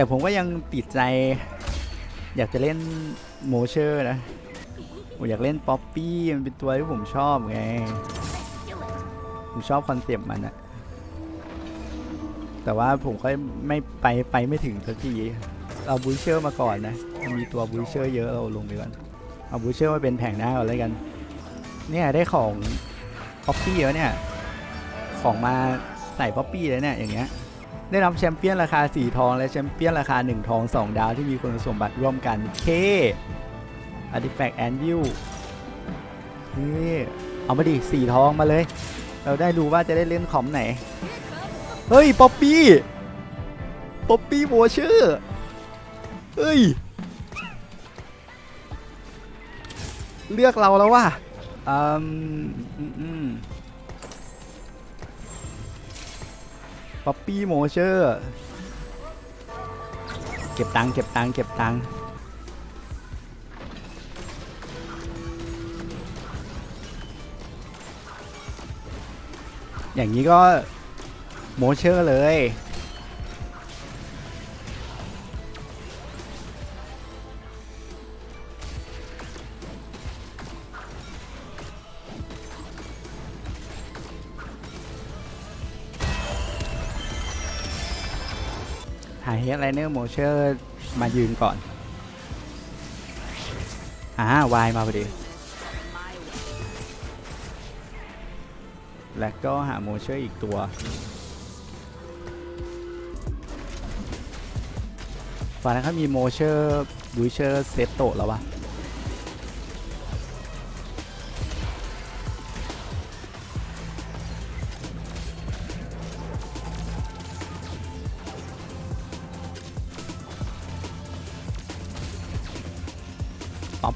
แต่ผมก็ยังติดใจ อยากจะเล่นโมเชอร์นะผมอยากเล่นป๊อปปี้มันเป็นตัวที่ผมชอบไง ผมชอบคอนเซปต์มันอะแต่ว่าผมก็ไม่ไปไปไม่ถึงสักทีเอาบูเชอร์มาก่อนนะ มีตัวบูเชอร์เยอะเราลงไปก่อน เอาบูเชอร์มาเป็นแผงหน้าก่อนเลยกัน เนี่ยได้ของป๊อปปี้แล้วเนี่ย ของมาใส่ป๊อปปี้เลยเนี่ยอย่างเงี้ย ได้รับแชมเปี้ยนราคา 4 ทอง และแชมเปี้ยนราคา 1 ทอง 2 ดาวที่มีคุณสมบัติร่วมกันเค Artifact and View นี่เอามาดิ 4 ทองมาเลย เราได้ดูว่าจะได้เล่นคอมไหน เฮ้ย ป๊อปปี้ป๊อปปี้โวเชอร์เฮ้ย เลือกเราแล้วว่ะอืมอืม ป๊อปปี้โมเชอร์เก็บตังค์เก็บตังค์เก็บตังค์อย่างนี้ก็โมเชอร์เลย ไลเนอร์โมเชอร์มายืนก่อน อ่าวายมาพอดี แล้วก็หาโมเชอร์อีกตัว ฝั่งนั้นเขามีโมเชอร์บูเชอร์เซตโตแล้ววะ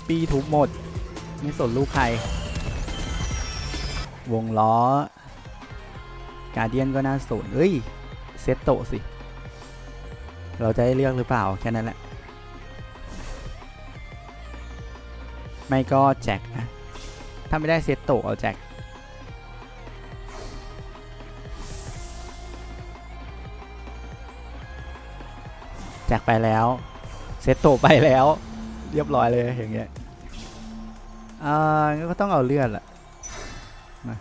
ปี้ทุบหมด ไม่สนลูกใคร วงล้อ การเดียนก็น่าสนเอ้ย เซตโตสิ เราจะได้เลือกหรือเปล่า แค่นั้นแหละ ไม่ก็แจ็คนะ ถ้าไม่ได้เซตโตเอาแจ็คแจ็คไปแล้ว เซตโตไปแล้ว เรียบร้อยเลยอย่างเงี้ย อ่าก็ต้องเอาเลือดแหละมา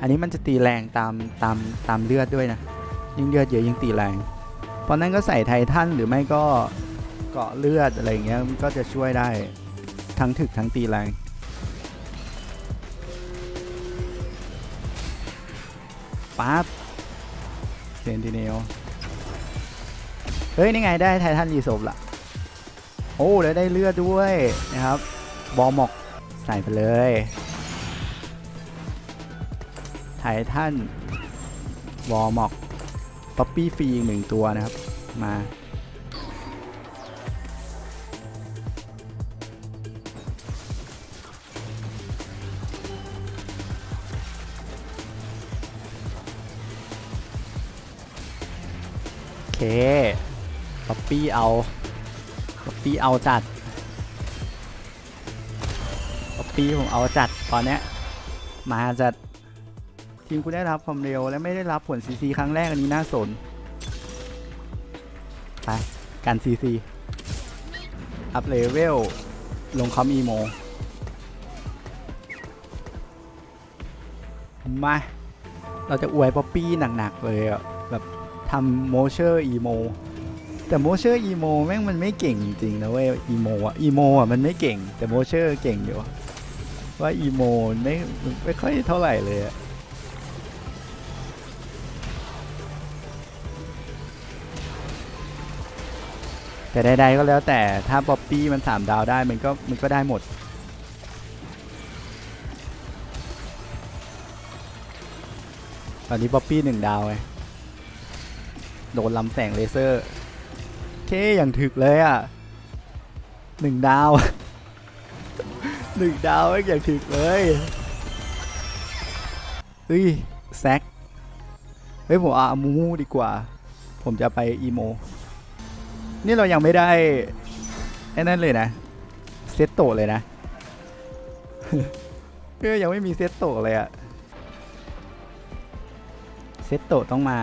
อันนี้มันจะตีแรงตามตามตามเลือดด้วยนะ ยิ่งเลือดเยอะยิ่งตีแรง เพราะนั้นก็ใส่ไททันหรือไม่ก็เกาะเลือดอะไรเงี้ยก็จะช่วยได้ทั้งถึกทั้งตีแรงปั๊บเซนติเนลเฮ้ย นี่ไงได้ไททันรีโซบละโอ้แล้วได้เลือดด้วยนะครับ บอหมอก ส่ไปเลยไททันวอลหมอกป๊อปปี้ฟรีอีกหนึ่งตัวนะครับ มาโอเคป๊อปปี้เอา ป๊อปปี้เอาจัด ปีผมเอาจัดตอนเนี้ยมาจัดทีมคุณได้รับความเร็วและไม่ได้รับผลซีซีครั้งแรกอันนี้น่าสนไปกันซีซีอัพเลเวลลงคอมอีโมมาเราจะอวยป๊อปปี้หนักๆเลยอะแบบทำโมเชอร์อีโมแต่โมเชอร์อีโมแม่งมันไม่เก่งจริงๆนะเว้ยอีโมอะอีโมอะมันไม่เก่งแต่โมเชอร์เก่งอยู่ ว่าอีโมนไม่ไม่ค่อยเท่าไหร่เลยอะแต่ใดๆก็แล้วแต่ถ้าป๊อปปี้มันสามดาวได้มันก็มันก็ได้หมด ตอนนี้ป๊อปปี้หนึ่งดาวไงโดนลำแสงเลเซอร์เคอย่างถึกเลยอะหนึ่งดาว หนึ่งดาวไอ้อย่างถึกเลยเฮ้ยแซกเฮ้ยผมเอาอามูมูดีกว่า ผมจะไปอีโม นี่เรายังไม่ได้ไอ้นั่นเลยนะ เซตโตเลยนะเฮ้ยยังไม่มีเซตโตเลยอะเซตโตต้องมา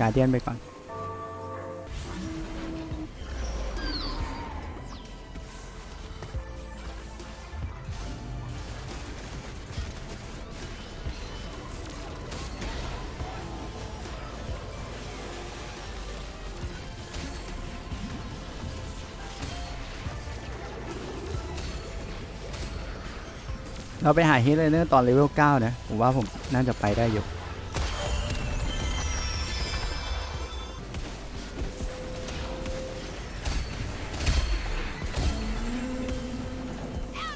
การเดียนไปก่อน เราไปหาฮิตเลยเนอร์ตอนเลเวล9นะ ผมว่าผมน่าจะไปได้อยู่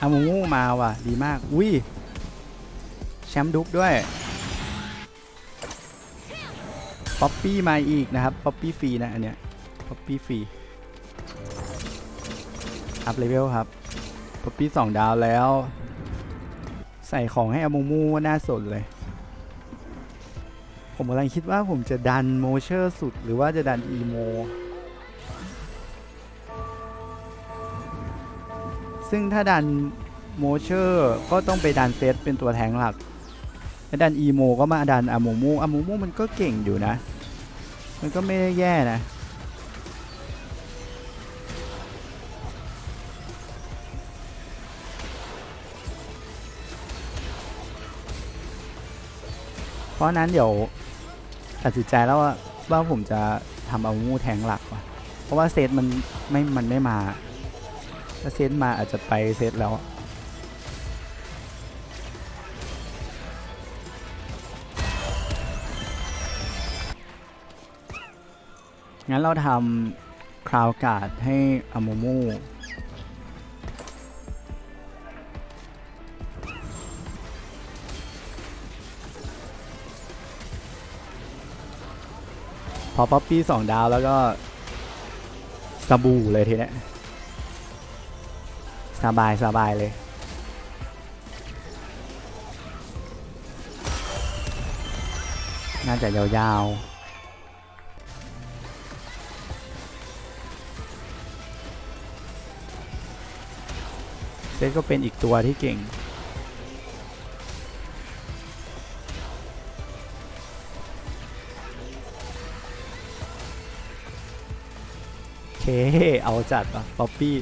อามูมูมาว่ะ ดีมาก อุ้ย แชมป์ดุกด้วย ป๊อปปี้มาอีกนะครับ ป๊อปปี้ฟรีนะ อันเนี้ย ป๊อปปี้ฟรี อัพเลเวลครับ ป๊อปปี้สองดาวแล้ว ใส่ของให้อามูมูว่าน่าสนเลย ผมกำลังคิดว่าผมจะดันโมเชอร์สุดหรือว่าจะดันอีโม ซึ่งถ้าดันโมเชอร์ก็ต้องไปดันเซตเป็นตัวแทงหลัก แล้วดันอีโมก็มาดันอามูมูอามูมูมันก็เก่งอยู่นะ มันก็ไม่ได้แย่นะ ราะนั้นเดี๋ยวตัดสินใจแล้วว่าว่าผมจะทำอามูแทงหลักว่ะ เพราะว่าเซตมันไม่ มันไม่มาถ้าเซตมาอาจจะไปเซตแล้วงั้นเราทำคราวการ์ดให้อามูมู พอป๊อปปี้สองดาวแล้วก็สบู่เลยทีเนี้ยสบายสบายเลย น่าจะยาวๆเซตก็เป็นอีกตัวที่เก่ง เค เอาจัดป่ะป๊อปปี้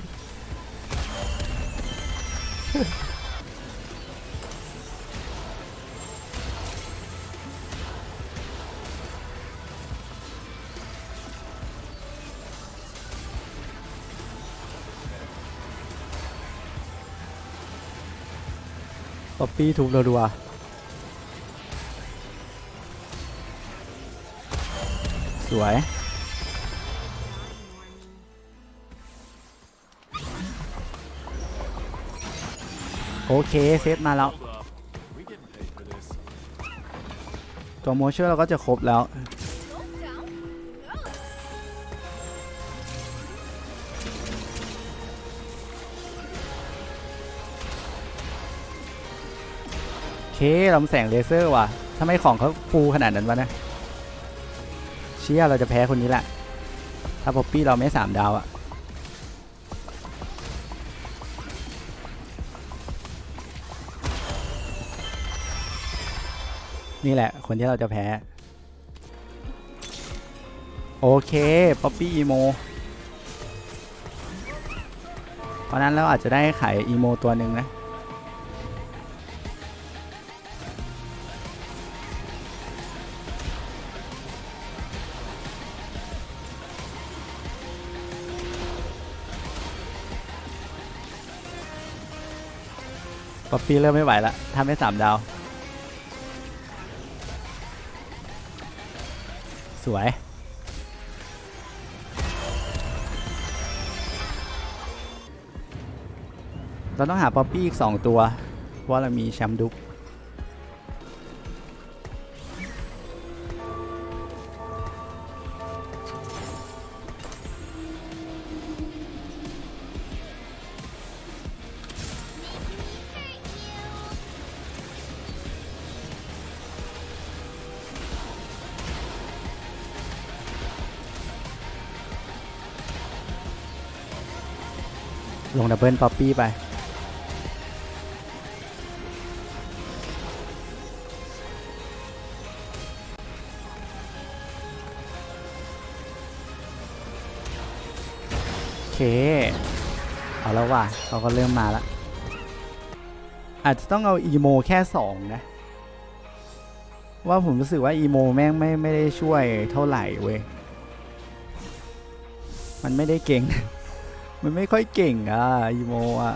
ป๊อปปี้ทุบรัวๆสวย โอเค เซตมาแล้ว ตัวโมเชอร์เราก็จะครบแล้วโอเคลำแสงเลเซอร์ว่ะทำไมของเขาฟูขนาดนั้นวะนะเชี่ยเราจะแพ้คนนี้แหละ ถ้าป๊อปปี้เราไม่สามดาวอะ นี่แหละ คนที่เราจะแพ้ โอเค ป๊อปปี้อีโม เพราะนั้นเราอาจจะได้ขายอีโมตัวหนึ่งนะ ป๊อปปี้เริ่มไม่ไหวละทำได้สามดาว สวย เราต้องหาป๊อปปี้อีก 2 ตัว เพราะว่าเรามีแชมป์ดุก ลงดับเบิลป๊อปปี้ไป โอเค เอาแล้วว่ะเขาก็เริ่มมาแล้ว อาจจะต้องเอาอีโมแค่ 2 นะ ว่าผมรู้สึกว่าอีโมแม่งไม่ไม่ได้ช่วยเท่าไหร่เว้ย มันไม่ได้เก่ง มันไม่ค่อยเก่งอะอีโมอะ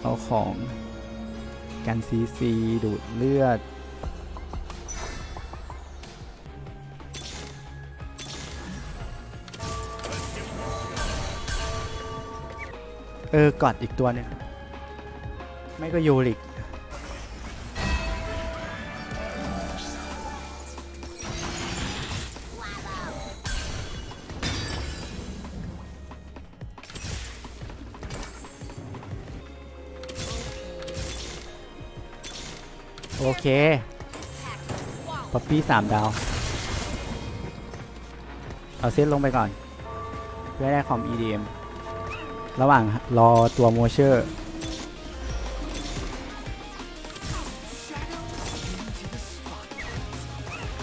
เอาของกันซีซีดูดเลือด เออกอดอีกตัวเนี่ย ไม่ก็ยูริก เคป๊อปปี้สามดาว เอาเซตลงไปก่อน เพื่อได้คอม EDM ระหว่างรอตัวโมเชอร์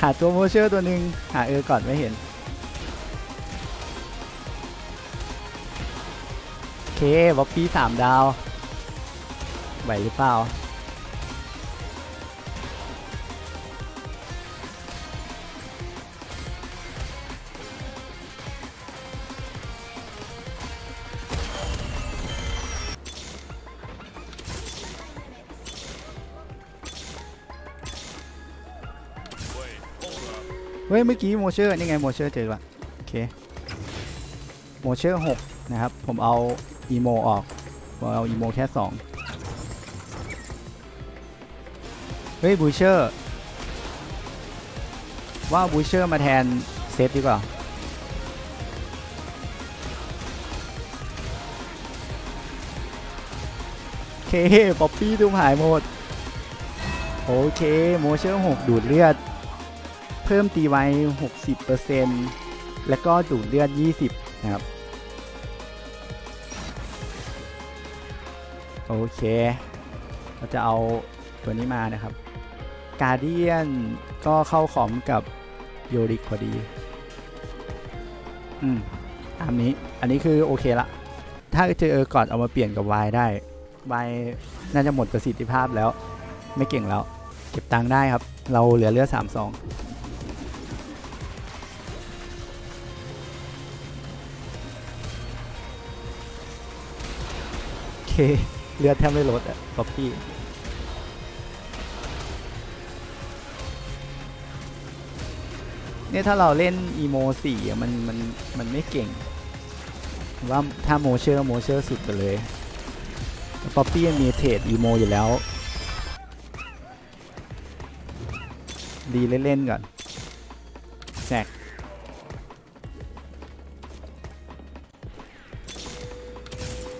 หาตัวโมเชอร์ตัวหนึ่งหาเออก่อนไม่เห็น โอเคบ๊อบปี้สามดาว ไหวหรือเปล่า เฮ้ยเมื่อกี้โมเชอร์นี่ไงโมเชอร์เจอละโอเคโมเชอร์หกนะครับ ผมเอาอีโมออกผมเอาอีโมแค่สองเฮ้ยบูเชอร์ว่าบูเชอร์มาแทนเซตดีกว่าโอเคป๊อปปี้ดูหายหมด โอเคโมเชอร์หกดูดเลือด เพิ่มตีไว้ 60%แล้วก็ดูดเลือด 20 นะครับ โอเค เราจะเอาตัวนี้มานะครับ กาเดียนก็เข้าขอมกับโยริกพอดี อืม ตามนี้ อันนี้คือโอเคละ ถ้าเจอก่อนเอามาเปลี่ยนกับ Y ได้ Y น่าจะหมดประสิทธิภาพแล้ว ไม่เก่งแล้ว เก็บตังค์ได้ครับ เราเหลือเลือด3 เคเลือดแทบไม่ลดอะป๊อปปี้เนี่ยถ้าเราเล่นอีโมสี่มันมันมันไม่เก่ง ว่าถ้าโมเชอร์โมเชอร์สุดไปเลยป๊อปปี้มีเทรดอีโมอยู่แล้ว ดีเล่นๆก่อนแจก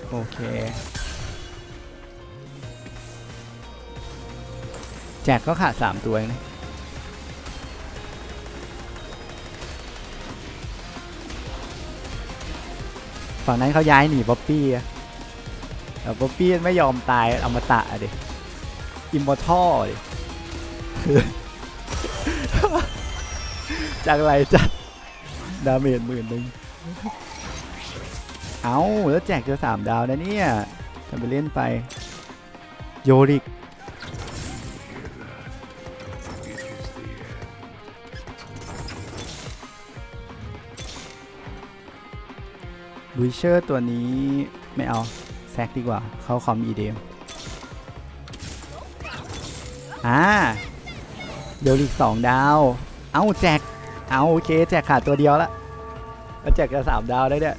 โอเค จกก็ขาด3ตัวเองนะฝั่งนั้นเขาย้ายหนีป๊อปปี้อะแต่ป๊อปปี้ไม่ยอมตายอมตะอะดิอิมมอร์ทัลดิจากไรจัดดาเมจหมื่นหนึ่งเอาแล้วแจกเจอสามดาวนะเนี่ยทำไปเล่นไป โยริก บูเชอร์ตัวนี้ไม่เอา แซกดีกว่า เข้าคอมอีเดมอ่าโยริกสองดาว เอาแจก เอาโอเคแจกขาดตัวเดียวละแล้วแจกจะสามดาวได้เนี่ย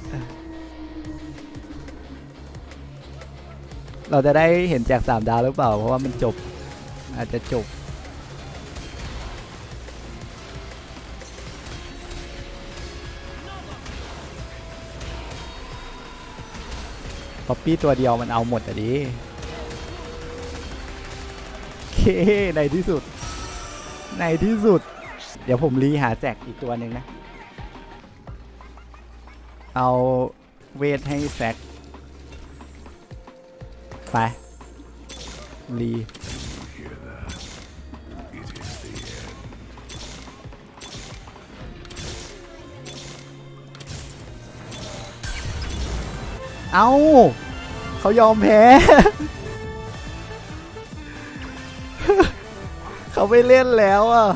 เราจะได้เห็นแจกสามดาวหรือเปล่า เพราะว่ามันจบ อาจจะจบ ป๊อปปี้ตัวเดียวมันเอาหมดอะดิโอเคในที่สุด ในที่สุด เดี๋ยวผมรีหาแจกอีกตัวหนึ่งนะ เอาเวทให้แซกไปรี เอ้าเขายอมแพ้ เขาไม่เล่นแล้วอะ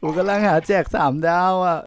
ผมกำลังหาแจกสามดาวอะ